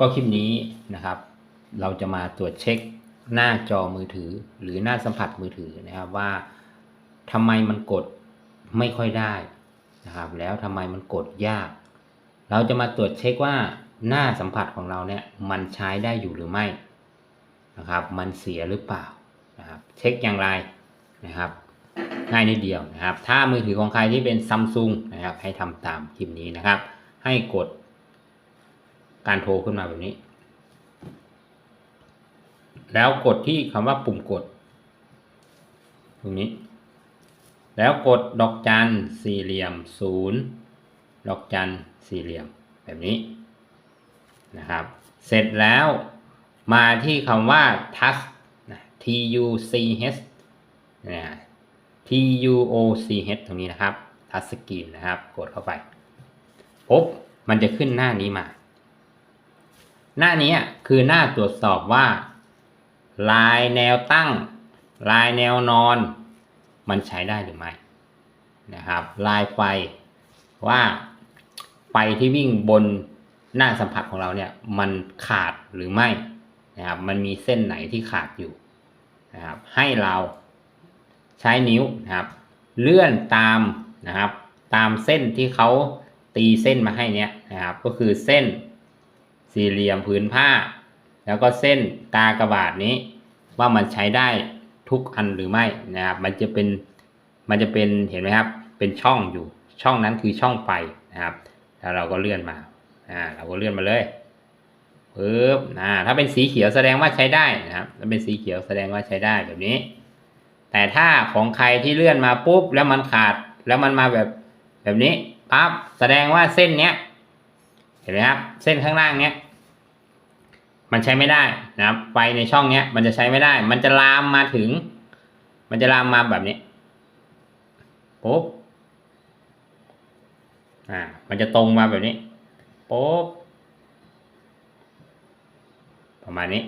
ก็คลิปนี้นะครับ เราจะมาตรวจเช็คหน้าจอมือถือ หรือหน้าสัมผัสมือถือนะครับว่าทำไมมันกดไม่ค่อยได้นะครับ แล้วทำไมมันกดยาก เราจะมาตรวจเช็คว่าหน้าสัมผัสของเราเนี่ยมันใช้ได้อยู่หรือไม่นะครับ มันเสียหรือเปล่านะครับ เช็คอย่างไรนะครับ ง่ายนิดเดียวนะครับ ถ้ามือถือของใครที่เป็นซัมซุงนะครับ ให้ทำตามคลิปนี้นะครับ ให้กด การโทรขึ้นมาแบบนี้ แล้วกดที่คำว่าปุ่มกด ตรงนี้ แล้วกดดอกจันสี่เหลี่ยมศูนย์ดอกจันสี่เหลี่ยมแบบนี้นะครับ เสร็จแล้วมาที่คำว่า touch t u c h นะ t u o c h ตรงนี้นะครับ touch screen นะครับ กดเข้าไปปุ๊บมันจะขึ้นหน้านี้มา หน้านี้คือหน้าตรวจสอบว่า ลายแนวตั้ง ลายแนวนอน มันใช้ได้หรือไม่นะครับ ลายไฟว่าไฟที่วิ่งบนหน้าสัมผัสของเราเนี่ยมันขาดหรือไม่นะครับ มันมีเส้นไหนที่ขาดอยู่นะครับ ให้เราใช้นิ้วนะครับ เลื่อนตามนะครับ ตามเส้นที่เขาตีเส้นมาให้เนี้ยนะครับ ก็คือเส้น สี่เหลี่ยมผืนผ้า แล้วก็เส้นกากระบาดนี้ ว่ามันใช้ได้ทุกอันหรือไม่นะครับ มันจะเป็นมันจะเป็นเห็นไหมครับ เป็นช่องอยู่ ช่องนั้นคือช่องไฟนะครับแล้วเราก็เลื่อนมาอ่าเราก็เลื่อนมาเลยปึ๊บอ่าถ้าเป็นสีเขียวแสดงว่าใช้ได้นะครับ ถ้าเป็นสีเขียวแสดงว่าใช้ได้แบบนี้ แต่ถ้าของใครที่เลื่อนมาปุ๊บแล้วมันขาด แล้วมันมาแบบแบบนี้ปั๊บแสดงว่าเส้นเนี้ย เห็นไหมครับ เส้นข้างล่างเนี้ย มันใช้ไม่ได้นะครับ ไฟในช่องเนี้ย มันจะใช้ไม่ได้ มันจะลามมาถึง มันจะลามมาแบบนี้ปุ๊บอ่า มันจะตรงมาแบบนี้ปุ๊บประมาณนี้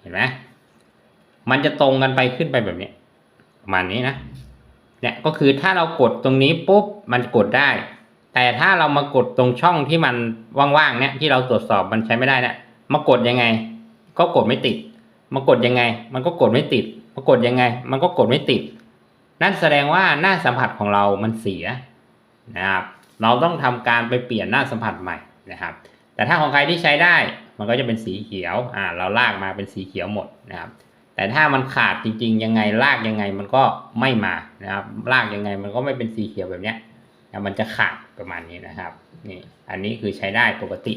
เห็นไหม มันจะตรงกันไปขึ้นไปแบบนี้ประมาณนี้นะเนี่ยก็คือถ้าเรากดตรงนี้ปุ๊บมันกดได้ แต่ถ้าเรามากดตรงช่องที่มันว่างๆเนี่ยที่เราตรวจสอบมันใช้ไม่ได้เนี่ยมากดยังไง ก็กดไม่ติด มากดยังไง มันก็กดไม่ติด มากดยังไง มันก็กดไม่ติด นั่นแสดงว่าหน้าสัมผัสของเรามันเสียนะครับเราต้องทำการไปเปลี่ยนหน้าสัมผัสใหม่นะครับ แต่ถ้าของใครที่ใช้ได้มันก็จะเป็นสีเขียวอ่าเราลากมาเป็นสีเขียวหมดนะครับ แต่ถ้ามันขาดจริงๆ ยังไงลากยังไงมันก็ไม่มานะครับลากยังไงมันก็ไม่เป็นสีเขียวแบบเนี้ยนะมันจะขาดประมาณนี้นะครับนี่อันนี้คือใช้ได้ปกติ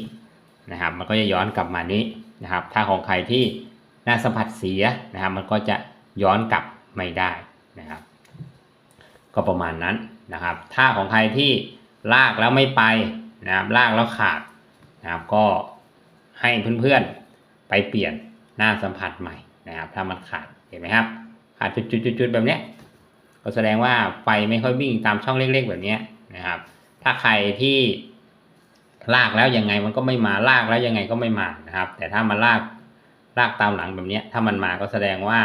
นะครับ มันก็จะย้อนกลับมานี้นะครับ ถ้าของใครที่หน้าสัมผัสเสียนะครับ มันก็จะย้อนกลับไม่ได้นะครับ ก็ประมาณนั้นนะครับ ถ้าของใครที่ลากแล้วไม่ไปนะครับลากแล้วขาดนะครับก็ให้เพื่อนๆไปเปลี่ยนหน้าสัมผัสใหม่ นะครับถ้ามันขาดเห็นไหมครับขาดจุดๆๆแบบนี้ก็แสดงว่าไฟไม่ค่อยวิ่งตามช่องเล็กๆแบบนี้นะครับ ถ้าใครที่ลากแล้วยังไงมันก็ไม่มาลากแล้วยังไงก็ไม่มานะครับ แต่ถ้ามันลากลากตามหลังแบบนี้ถ้ามันมาก็แสดงว่า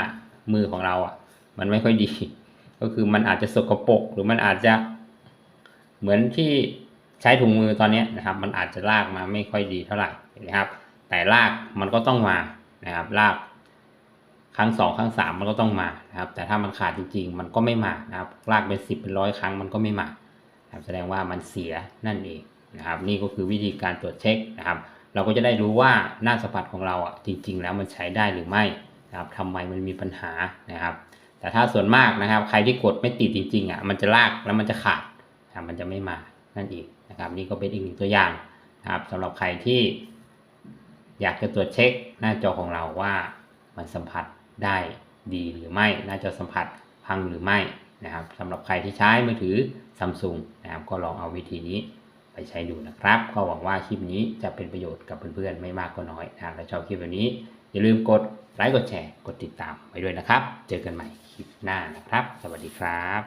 มือของเราอะ มันไม่ค่อยดี ก็คือมันอาจจะสกปรกหรือมันอาจจะเหมือนที่ใช้ถุงมือตอนนี้นะครับ มันอาจจะลากมาไม่ค่อยดีเท่าไหร่นะครับ แต่ลากมันก็ต้องมานะครับลาก ครั้งสองครั้งสามมันก็ต้องมานะครับ แต่ถ้ามันขาดจริงๆ มันก็ไม่มานะครับลากเป็นสิบเป็นร้อยครั้งมันก็ไม่มาครับแสดงว่ามันเสียนั่นเองนะครับ นี่ก็คือวิธีการตรวจเช็คนะครับ เราก็จะได้รู้ว่าหน้าสัมผัสของเราอะจริง ๆ แล้วมันใช้ได้หรือไม่นะครับทำไมมันมีปัญหานะครับ แต่ถ้าส่วนมากนะครับ ใครที่กดไม่ติดจริงๆอะมันจะลากแล้วมันจะขาดนะครับมันจะไม่มานั่นเองนะครับ นี่ก็เป็นอีกหนึ่งตัวอย่างนะครับสำหรับใครที่ อยากจะตรวจเช็คหน้าจอของเราว่ามันสัมผัส ได้ดีหรือไม่หน้าจอสัมผัสพังหรือไม่นะครับสำหรับใครที่ใช้มือถือซัมซุงนะครับก็ลองเอาวิธีนี้ไปใช้ดูนะครับ ก็หวังว่าคลิปนี้จะเป็นประโยชน์กับเพื่อนๆ ไม่มากก็น้อยนะถ้าชอบคลิปแบบนี้ อย่าลืมกดไลค์กดแชร์กดติดตามไปด้วยนะครับ เจอกันใหม่คลิปหน้านะครับ สวัสดีครับ